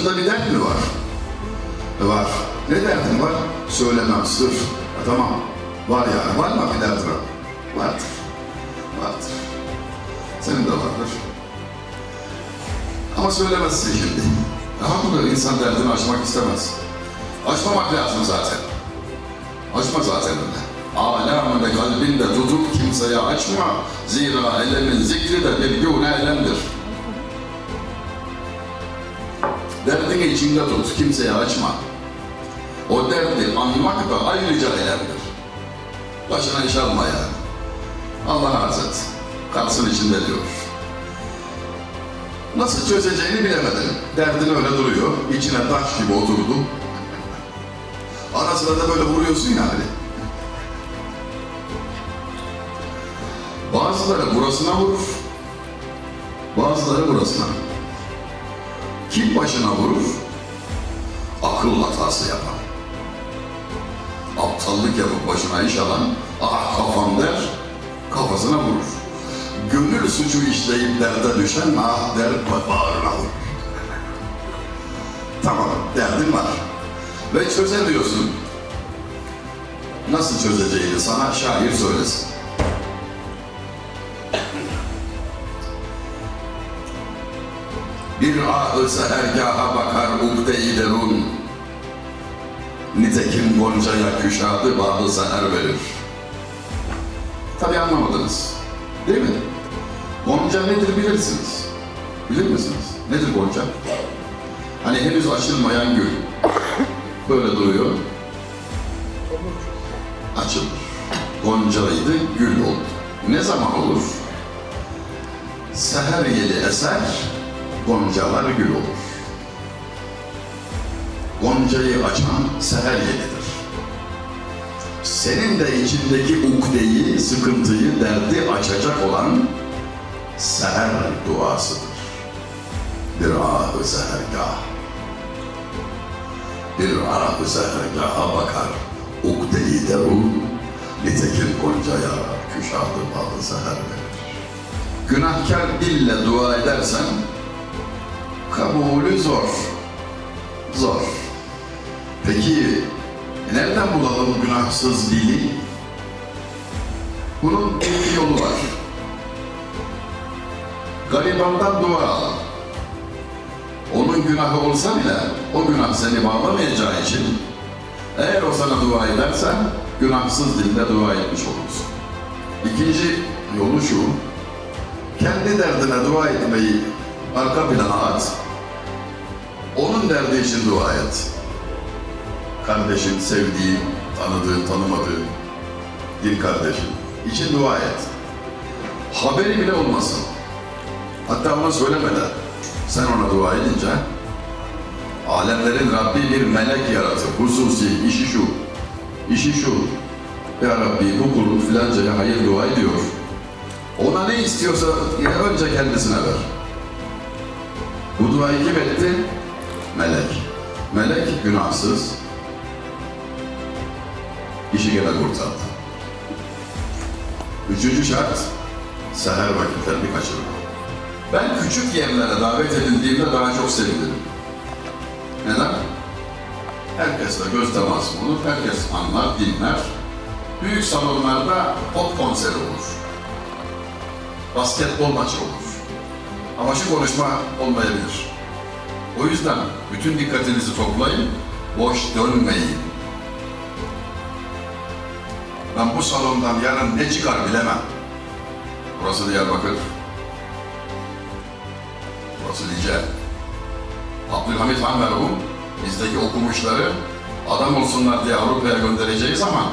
başında bir dert mi var? Var. Ne derdin var? Söylemem sır. E tamam. Var yani. Var mı bir derdin? Vardır. Vardır. Senin de vardır. Ama söylemezsin şimdi. E haklı insan derdini aşmak istemez. Aşmamak lazım zaten. Açma zaten öyle. Alemde kalbinde tutup kimseye açma. Zira elemin zikri de bir güne elemdir. Derdini içinde tut, kimseye açma. O derdi anmak da ayrıca elemdir. Başına iş alma yani. Allah razı et. Kalsın içinde diyor. Nasıl çözeceğini bilemedim. Derdin öyle duruyor. İçine taş gibi oturdu. Ara sıra da böyle vuruyorsun yani. Bazıları burasına vurur. Bazıları burasına. Kim başına vurur? Akıl hatası yapan. Aptallık yapıp başına iş alan, ah kafam der, kafasına vurur. Gönül suçu işleyip derde düşen, ah der bağrına tamam, derdin var. Ve çözemiyorsun. Nasıl çözeceğini sana şair söylesin. Bir ahı sehergaha bakar ukde-i derun. Nitekim goncaya küşadı bağlı seher verir. Tabi anlamadınız. Değil mi? Gonca nedir bilirsiniz. Bilir misiniz? Nedir gonca? Hani henüz açılmayan gül. Böyle duruyor. Açılır. Goncaydı, gül oldu. Ne zaman olur? Seher yeli eser, goncalar gül olur. Goncayı açan seher yelidir. Senin de içindeki ukdeyi, sıkıntıyı, derdi açacak olan seher duasıdır. Bir ahı sehergah. Bir ahı sehergaha bakar, ukdeyi derun, nitekim goncaya küşadı bağlı seher verir. Günahkar dille dua edersen, kabulü zor. Zor. Peki nereden bulalım günahsız dili? Bunun bir yolu var. Garibandan dua al. Onun günahı olsa bile o günah seni bağlamayacağı için eğer o sana dua edersen günahsız dilde dua etmiş olursun. İkinci yolu şu, kendi derdine dua etmeyi arka plana at, onun derdi için dua et. Kardeşin, sevdiğin, tanıdığın, tanımadığın bir kardeşin için dua et. Haberi bile olmasın. Hatta ona söylemeden sen ona dua edince alemlerin Rabbi bir melek yaratıp hususi işi şu, işi şu. Ya Rabbi bu kulun filancaya hayır dua ediyor. Ona ne istiyorsa önce kendisine ver. Bu duayı kim etti? Melek. Melek günahsız. İşi gene kurtardı. Üçüncü şart, seher vakitlerini kaçırma. Ben küçük yerlere davet edildiğimde daha çok sevinirim. Neden? Herkesle göz teması olur, herkes anlar, dinler. Büyük salonlarda pop konseri olur. Basketbol maçı olur. Ama şu konuşma olmayabilir. O yüzden bütün dikkatinizi toplayın, boş dönmeyin. Ben bu salondan yarın ne çıkar bilemem. Burası Diyarbakır. Burası Lice. Abdülhamit Han merhum bizdeki okumuşları adam olsunlar diye Avrupa'ya göndereceği zaman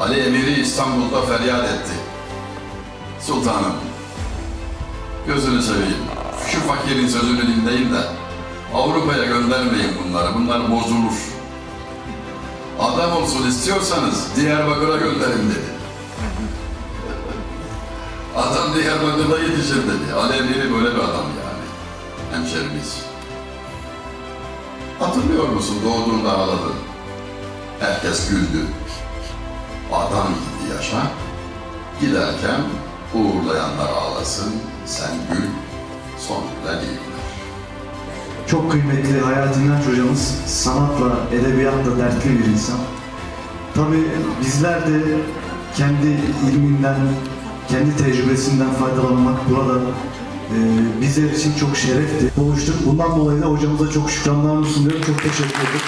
Ali Emir'i İstanbul'da feryat etti. Sultanım, gözünü seveyim. Şu fakirin sözünü dinleyin de Avrupa'ya göndermeyin bunları. Bunlar bozulur. Adam olsun istiyorsanız Diyarbakır'a gönderin dedi. Adam Diyarbakır'da yetişir dedi. Ali Emir'i böyle bir adam yani. Hemşerimiz. Hatırlıyor musun doğduğunda ağladın. Herkes güldü. Adam gibi yaşa. Giderken uğurlayanlar ağlasın. Sen gül. Son gülen iyi güler. çok kıymetli Hayati İnanç hocamız sanatla, edebiyatla dertli bir insan. Tabii bizler de kendi ilminden, kendi tecrübesinden faydalanmak burada e, bizler için çok şerefti. Buluştuk. Bundan dolayı da hocamıza çok şükranlarımı sunuyorum. Çok teşekkür ederim.